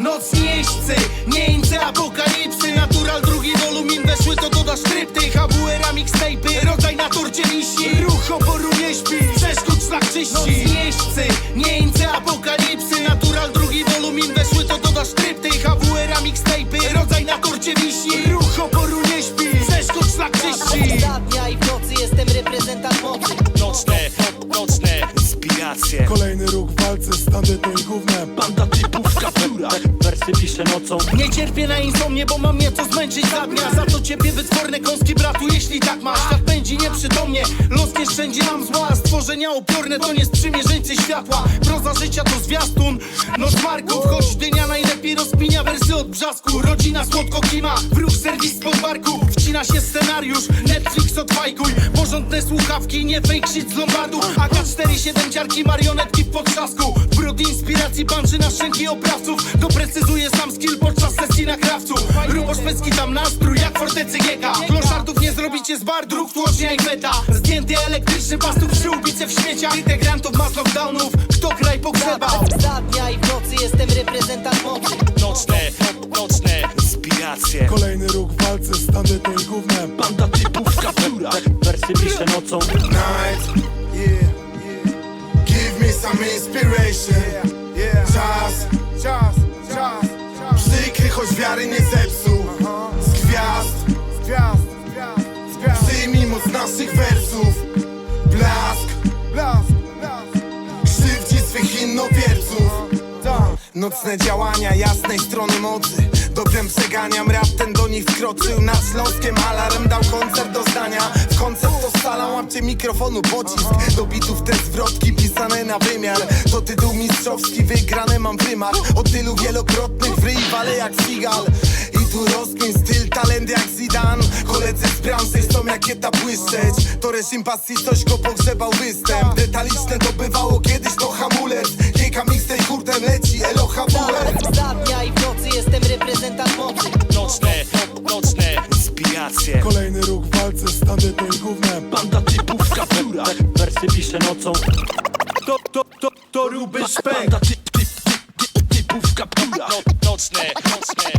Nocni jeźdźcy, nieńcy apokalipsy Natural drugi wolumin weszły to dodasz trypty. HWR mixtape'y, rodzaj na torcie liści. Ruch oporu nie śpi, przeszkód szlak czyści. Nocni jeźdźcy, nieńcy apokalipsy Natural drugi wolumin weszły to dodasz trypty. HWR mixtape'y, rodzaj na torcie liści. Ruch oporu nie śpi, przeszkód szlak czyści. Za dnia i w nocy jestem reprezentant mocy. Nocne, nocne inspiracje. Kolejny ruch w walce z tandetą Piszę nocą. Nie cierpię na insomnię, bo mam nieco zmęczyć za dnia. Za to ciebie wytworne kąski bratu, jeśli tak masz. Tak pędzi nieprzytomnie, los nie szczędzi nam zła. Stworzenia upiorne to nie sprzymierzeńcy światła. Proza życia to zwiastun, noc marków Choć dynia najlepiej rozpinia wersy od brzasku. Rodzina słodko kima, wróg serwis po barku Wcina się scenariusz, Netflix odfajkuj. Porządne słuchawki, nie fake shit z Lombardu. AK-47 ciarki, marionetki w potrzasku. Brud inspiracji panczy na szczęki oprawców. Doprecyzuje sam skill podczas sesji na krawców. Rubo szwedzki tam nastrój jak fortecy giega Kloszardów nie zrobicie z bar, dróg tłocznia i beta Zdjęty elektryczny pastur przy ubice w śmieciach Integrantów mas lockdownów, kto kraj pogrzebał? Za dnia i w nocy jestem reprezentant mocy. Nocne, nocne inspiracje. Kolejny ruch w walce z tandetą i gównem Banda typów w kapturach. Wersy piszę nocą. Night. Yeah, yeah. Give me some inspiration. Wiary nie zepsuł. Z gwiazd, z. Przyjmij moc naszych wersów. Blask. Krzywdzi swych innowierców. Nocne działania jasnej strony mocy Dobrem przeganiam, rap ten do nich wkroczył Nad Śląskiem alarm dał koncert do zdania W koncert łapcie mikrofonu pocisk Do bitów te zwrotki pisane na wymiar. To tytuł mistrzowski, wygrane mam w rymach Od tylu wielokrotnych w ryj wale jak Seagal I tu rozkmin styl, talent jak Zidane. Koledzy z branży chcą jak etap błyszczeć. To reżim pasji, coś go pogrzebał występ. Detaliczne to bywało kiedyś to hamulec. Kieka mixtape hurtem leci, elo HWR Za dnia i w nocy jestem reprezentant mocy. Nocne, nocne inspiracje. Kolejny ruch w walce z tandetą i gównem. Typów kapturach Wersy piszę nocą. To, to, to, to ruby Banda ty, ty, ty, ty, typów w kapturach no, Nocne, nocne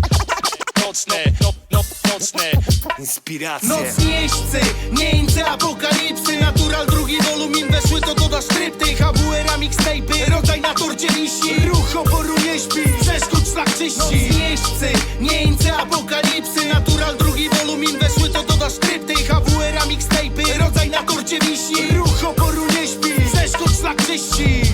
Nocne, no, no, nocne. Inspiracje. Nocni jeźdźcy, nieńcy apokalipsy. Natural drugi wolumin weszły to dodasz trypty. HWR mixtape'y, rodzaj na torcie liści. Ruch oporu nie śpi, przeszkód szlak czyści. Nocni jeźdźcy, nieńcy tak czyści